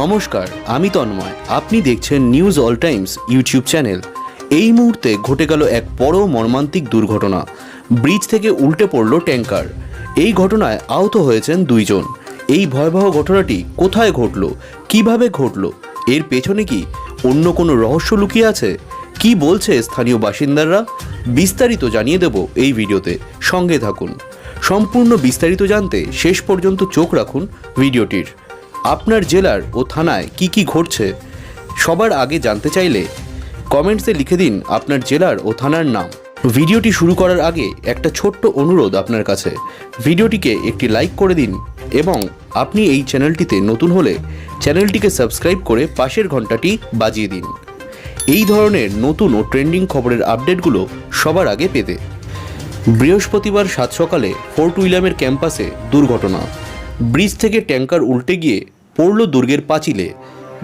নমস্কার, আমি তন্ময়। আপনি দেখছেন news all times YouTube channel এই মুহূর্তে ঘটে গেল এক বড় মর্মান্তিক দুর্ঘটনা। ব্রিজ থেকে উল্টে পড়ল ট্যাঙ্কার এই ঘটনায় আহত হয়েছেন দুইজন। এই ভয়াবহ ঘটনাটি কোথায় ঘটল? কীভাবে ঘটল? এর পেছনে কি অন্য কোনো রহস্য লুকিয়ে আছে? কি বলছে স্থানীয় বাসিন্দারা? বিস্তারিত জানিয়ে দেব এই ভিডিওতে। সঙ্গে থাকুন। সম্পূর্ণ বিস্তারিত জানতে শেষ পর্যন্ত চোখ রাখুন ভিডিওটির। আপনার জেলার ও থানায় কি কি ঘটছে, সবার আগে জানতে চাইলে কমেন্টসে লিখে দিন আপনার জেলার ও থানার নাম। ভিডিওটি শুরু করার আগে একটা ছোট্ট অনুরোধ আপনার কাছে। ভিডিওটিকে একটি লাইক করে দিন এবং আপনি এই চ্যানেলটিতে নতুন হলে চ্যানেলটিকে সাবস্ক্রাইব করে পাশের ঘন্টাটি বাজিয়ে দিন। এই ধরনের নতুন ও ট্রেন্ডিং খবরের আপডেটগুলো সবার আগে পেতে বৃহস্পতিবার সাত সকালে ফোর্ট উইলিয়ামের ক্যাম্পাসে দুর্ঘটনা। ব্রিজ থেকে ট্যাঙ্কার উল্টে গিয়ে পড়ল দুর্গের পাঁচিলে।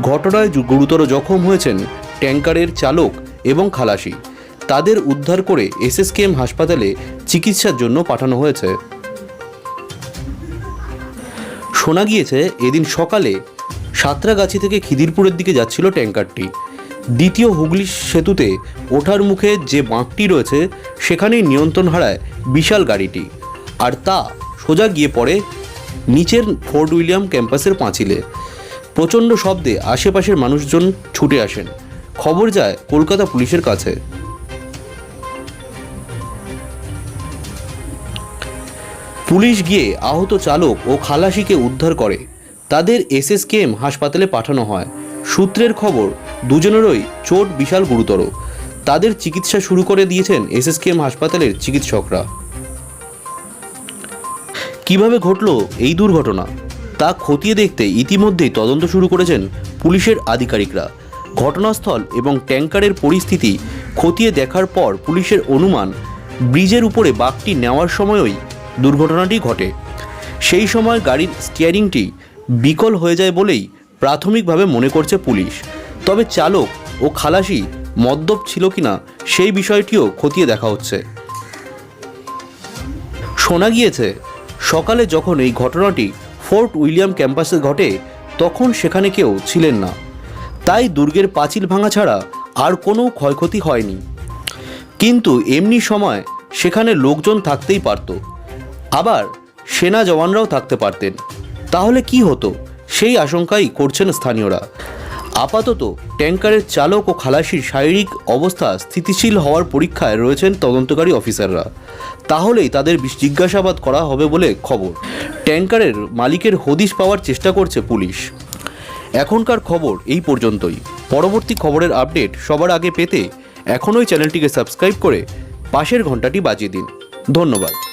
ঘটনায় গুরুতর জখম হয়েছেন ট্যাঙ্কারের চালক এবং খালাসি। তাদের উদ্ধার করে এসএসকেএম হাসপাতালে চিকিৎসার জন্য পাঠানো হয়েছে। শোনা গিয়েছে, এদিন সকালে সাঁতরাগাছি থেকে খিদিরপুরের দিকে যাচ্ছিল ট্যাঙ্কারটি। দ্বিতীয় হুগলি সেতুতে ওঠার মুখে যে বাঁকটি রয়েছে, সেখানেই নিয়ন্ত্রণ হারায় বিশাল গাড়িটি। আর তা সোজা গিয়ে পড়ে নিচের ফোর্ট উইলিয়াম ক্যাম্পাসের পাঁচিলে। প্রচণ্ড শব্দে আশেপাশের মানুষজন ছুটে আসেন। খবর যায় কলকাতা পুলিশের কাছে। পুলিশ গিয়ে আহত চালক ও খালাসিকে উদ্ধার করে। তাদের এসএসকেএম হাসপাতালে পাঠানো হয়। সূত্রের খবর, দুজনেরই চোট বিশাল গুরুতর। তাদের চিকিৎসা শুরু করে দিয়েছেন এসএসকেএম হাসপাতালের চিকিৎসকরা। কীভাবে ঘটলো এই দুর্ঘটনা, তা খতিয়ে দেখতে ইতিমধ্যেই তদন্ত শুরু করেছেন পুলিশের আধিকারিকরা। ঘটনাস্থল এবং ট্যাঙ্কারের পরিস্থিতি খতিয়ে দেখার পর পুলিশের অনুমান, ব্রিজের উপরে বাঘটি নেওয়ার সময়ই দুর্ঘটনাটি ঘটে। সেই সময় গাড়ির স্টিয়ারিংটি বিকল হয়ে যায় বলেই প্রাথমিকভাবে মনে করছে পুলিশ। তবে চালক ও খালাসি মদ্যপ ছিল কিনা সেই বিষয়টিও খতিয়ে দেখা হচ্ছে। শোনা গিয়েছে সকালে যখন এই ঘটনাটি ফোর্ট উইলিয়াম ক্যাম্পাসে ঘটে, তখন সেখানে কেউ ছিলেন না। তাই দুর্গের পাঁচিল ভাঙা ছাড়া আর কোনো ক্ষয়ক্ষতি হয়নি। কিন্তু এমনি সময় সেখানে লোকজন থাকতেই পারত। আবার সেনা জওয়ানরাও থাকতে পারতেন। তাহলে কি হতো? সেই আশঙ্কাই করছেন স্থানীয়রা। আপাতত ট্যাঙ্কারের চালক ও খালাসির শারীরিক অবস্থা স্থিতিশীল হওয়ার পরীক্ষায় রয়েছেন তদন্তকারী অফিসাররা। তাহলেই তাদের জিজ্ঞাসাবাদ করা হবে বলে খবর। ট্যাঙ্কারের মালিকের হদিশ পাওয়ার চেষ্টা করছে পুলিশ। এখনকার খবর এই পর্যন্তই। পরবর্তী খবরের আপডেট সবার আগে পেতে এখনই চ্যানেলটিকে সাবস্ক্রাইব করে পাশের ঘন্টাটি বাজিয়ে দিন। ধন্যবাদ।